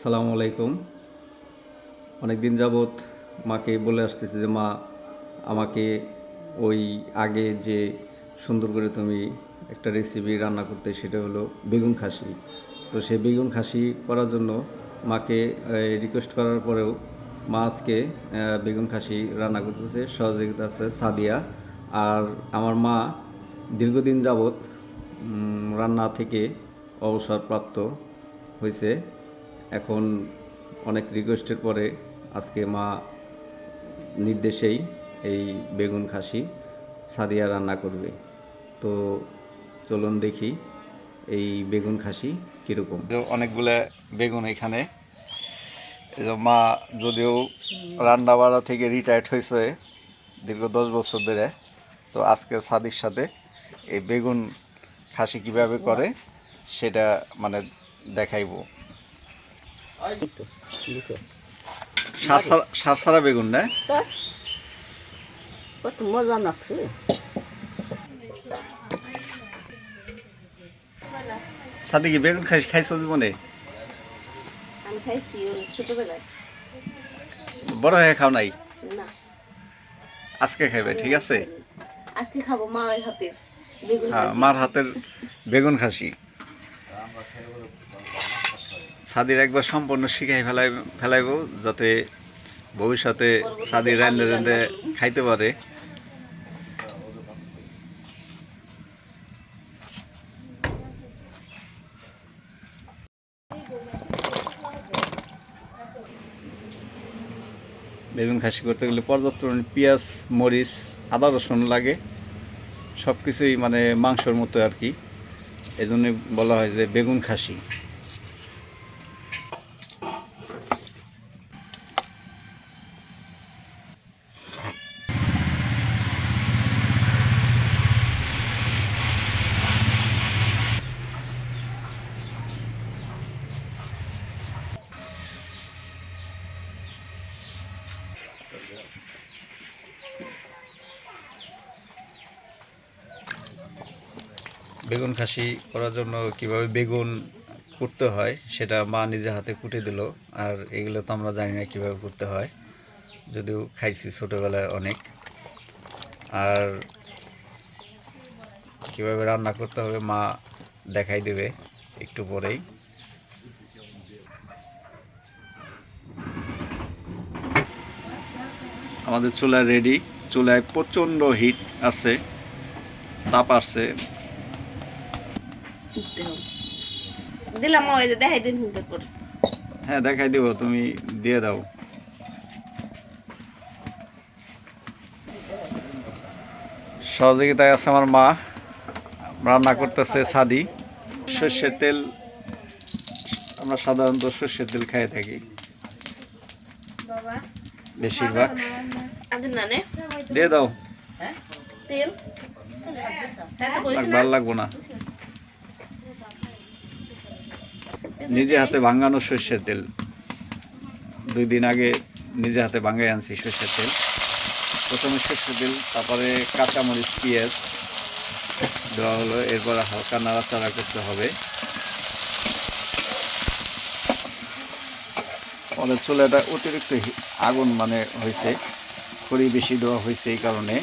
আসসালামু আলাইকুম। অনেক দিন যাবৎ মাকে বলে আসতেছি যে, মা, আমাকে ওই আগে যে সুন্দর করে তুমি একটা রেসিপি রান্না করতে, সেটা হলো বেগুন খাসি। তো সেই বেগুন খাসি করার জন্য মাকে রিকোয়েস্ট করার পরেও মা আজকে বেগুন খাসি রান্না করতেছে। সহযোগিতা আছে সাদিয়া। আর আমার মা দীর্ঘদিন যাবৎ রান্না থেকে অবসরপ্রাপ্ত হয়েছে। এখন অনেক রিকোয়েস্টের পরে আজকে মা নির্দেশেই এই বেগুন খাসি সাদিয়া রান্না করবে। তো চলুন দেখি এই বেগুন খাসি কীরকম। অনেকগুলো বেগুন এখানে। মা যদিও রান্না বাড়া থেকে রিটায়ার্ড হয়েছে দীর্ঘ দশ বছর ধরে, তো আজকে সাদির সাথে এই বেগুন খাসি কীভাবে করে সেটা মানে দেখাইবো। সার ছাড়া- বেগুন না? কত মজা লাগছে। সাদি কি বেগুন খাই খাইছো জীবনে? বড় হয়ে খাও নাই? আজকে খাইবে ঠিক আছে? আজকে খাব মা হাতের বেগুন হ্যাঁ মার হাতের বেগুন খাসি। সাদির একবার সম্পূর্ণ শিখাই ফেলাই, ফেলাইব যাতে ভবিষ্যতে সাদির রান্ধে রান্ধে খাইতে পারে। বেগুন খাসি করতে গেলে পর্যাপ্ত পেঁয়াজ, মরিচ, আদা, রসুন লাগে। সব কিছুই মানে মাংসর মতো আর কি। এই জন্য বলা হয় যে বেগুন খাসি। বেগুন খাসি করার জন্য কীভাবে বেগুন কুটতে হয় সেটা মা নিজে হাতে কুটে দিল। আর এগুলো তো আমরা জানি না কীভাবে করতে হয়। যদিও খাইছি ছোটোবেলায় অনেক। আর কীভাবে রান্না করতে হবে মা দেখাই দেবে একটু পরেই। আমাদের চুলা রেডি চুলায় প্রচণ্ড হিট আছে তাপ আসছে হবে। দিলাম ওই যে দেখাই দিন হিন্দের পর হ্যাঁ দেখাই দিব তুমি দিয়ে দাও। সহযোগিতায় আছে আমার মা। রান্না করতেছে সাদি। সর্ষের তেল আমরা সাধারণত সর্ষের তেল খাই থাকি। বেশিরভাগ। দিয়ে দাও। তেল। তাই তো কইছি লাগ- না। ভালো লাগবো না। নিজে হাতে ভাঙানো সর্ষের তেল। দুই দিন আগে নিজে হাতে ভাঙাই আনছি সর্ষের তেল। প্রথমে সর্ষের তেল, তারপরে কাঁচামরিচ, পেঁয়াজ দেওয়া হলো। এরপর হালকা নাড়াচাড়া করতে হবে। আমাদের চুলাটা অতিরিক্ত আগুন মানে হয়েছে, খড়ি বেশি দেওয়া হয়েছে এই কারণে।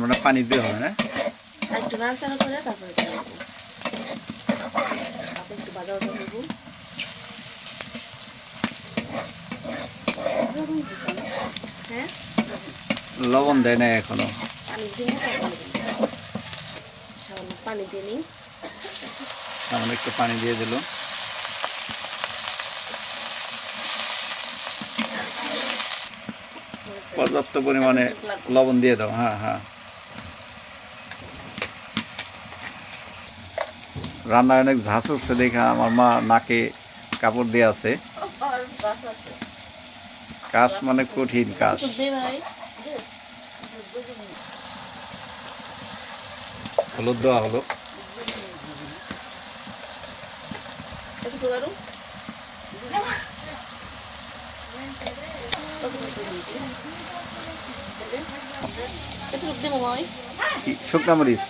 মানে পানি দিতে হবে না? একটু নাড়াচাড়া করে তারপরে দেবো। তারপর একটু বাজা বাজা করব হ্যাঁ? লবণ দেয় না এখনও। পানি দিয়ে তারপরে সামান্য পানি দিয়ে নিই। সামনে একটু পানি দিয়ে দিল। পর্যাপ্ত পরিমাণে লবণ দিয়ে দাও। হ্যাঁ হ্যাঁ। রান্নায় অনেক ঝাঁস উঠছে দেখে আমার মা নাকে কাপড় দিয়ে আছে। কাশ মানে কঠিন কাশ। ভাই হলুদ দেওয়া হলো। শুকনা মরিচ?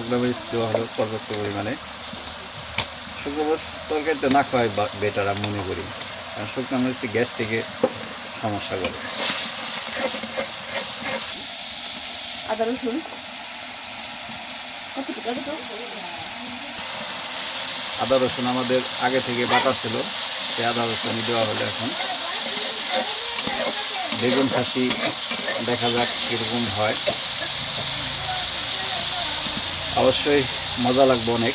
হুম শুকনো মরিচ দেওয়া হলো পর্যাপ্ত পরিমাণে। শুকনো মরিচ তরকারিতে না খাওয়াই বেটার আমি মনে করি। কারণ শুকনো মরিচ গ্যাস থেকে সমস্যা করে। আদা রসুন। আদা রসুন আমাদের আগে থেকে বাটা ছিল। সেই আদা রসুন দেওয়া হলো এখন। বেগুন খাসি দেখা যাক কীরকম হয়। অবশ্যই মজা লাগবে অনেক।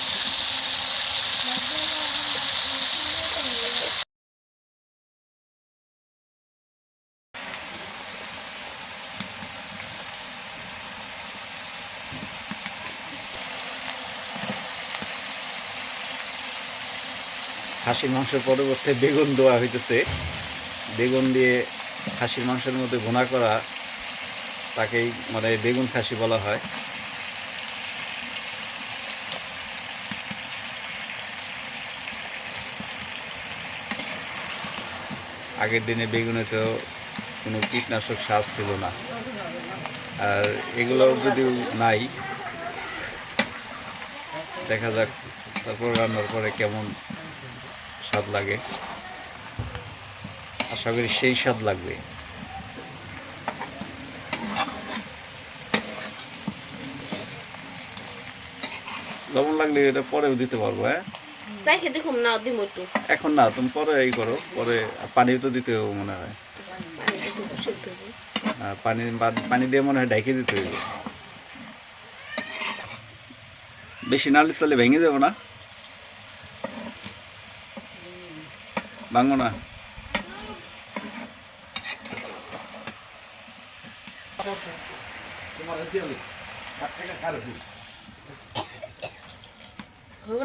খাসির মাংসের পরিবর্তে বেগুন দেওয়া হইতেছে। বেগুন দিয়ে খাসির মাংসের মধ্যে ভুনা করা, তাকেই মানে বেগুন খাসি বলা হয়। আগের দিনে বেগুনে তো কোনো কীটনাশক সার ছিল না। আর এগুলো যদিও নাই, দেখা যাক তারপর রান্নার পরে কেমন স্বাদ লাগে। আশা করি সেই স্বাদ লাগবে। লবণ লাগলে এটা পরেও দিতে পারব হ্যাঁ? চাই খেতে দিম একটু। এখন না তুমি পরে এই করো পরে পানিও তো দিতে হবে মনে হয়। পানি পানি দিয়ে মনে হয় ডাইকে দিতে হইবে। বেশি নাড়লে চলে ভেঙে যাব না। ভাঙবো না।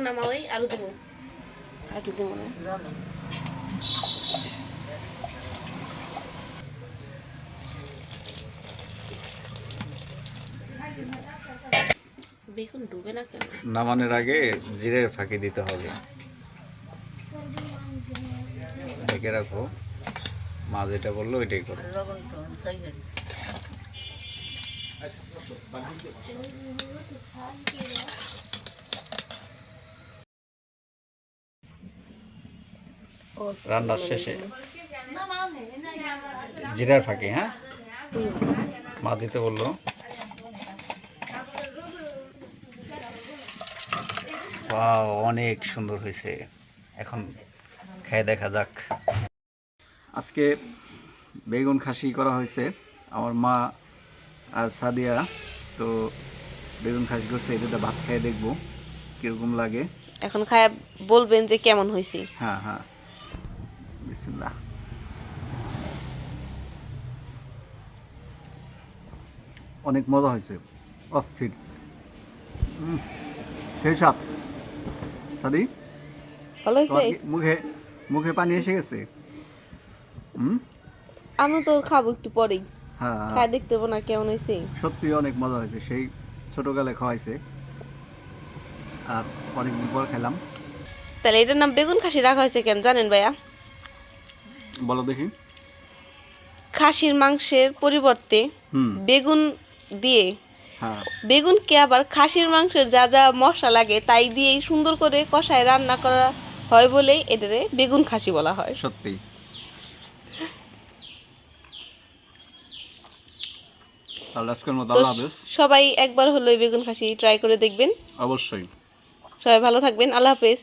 না মা ওই আলু দেবো। দেবো না। বেগুন ডুবে না কেন? নামানোর আগে জিরে ফাঁকি দিতে হবে। ঢেকে রাখো। মা যেটা বলল ওইটাই করো। রান্নার শেষে। জিরার ফাঁকি হ্যাঁ? মা দিতে বলল। অনেক সুন্দর হয়েছে। এখন খেয়ে দেখা যাক। আজকে বেগুন খাসি করা হয়েছে আমার মা আর সাদিয়া। তো বেগুন খাসি করছে এটা ভাত খেয়ে দেখব কীরকম লাগে। এখন খায় বলবেন যে কেমন হয়েছে। হ্যাঁ হ্যাঁ। বিসমিল্লাহ। অনেক মজা হয়েছে অস্থির। সেই সাপ। সাদি মুখে মুখে পানি এসে গেছে? আমি তো খাব একটু পরেই। হ্যাঁ। খায় দেখতে না কেমন হয়েছে। সত্যি অনেক মজা হয়েছে সেই ছোটকালে খাওয়াইছে। আর অনেকদিন পর খেলাম। তাহলে এটার নাম বেগুন খাসি রাখা হয়েছে কেন জানেন ভাইয়া? বলো দেখি। খাসির মাংসের পরিবর্তে বেগুন দিয়ে হ্যাঁ। বেগুনকে আবার খাসির মাংসের যা যা মশলা লাগে তাই দিয়েই সুন্দর করে কষায় রান্না করা হয় বলেই এটারে বেগুন খাসি বলা হয়। সত্যি। তাহলে আজকের মতো আল্লাহ হাফেজ। সবাই একবার হলো বেগুন খাসি ট্রাই করে দেখবেন। অবশ্যই। সবাই ভালো থাকবেন। আল্লাহ হাফেজ।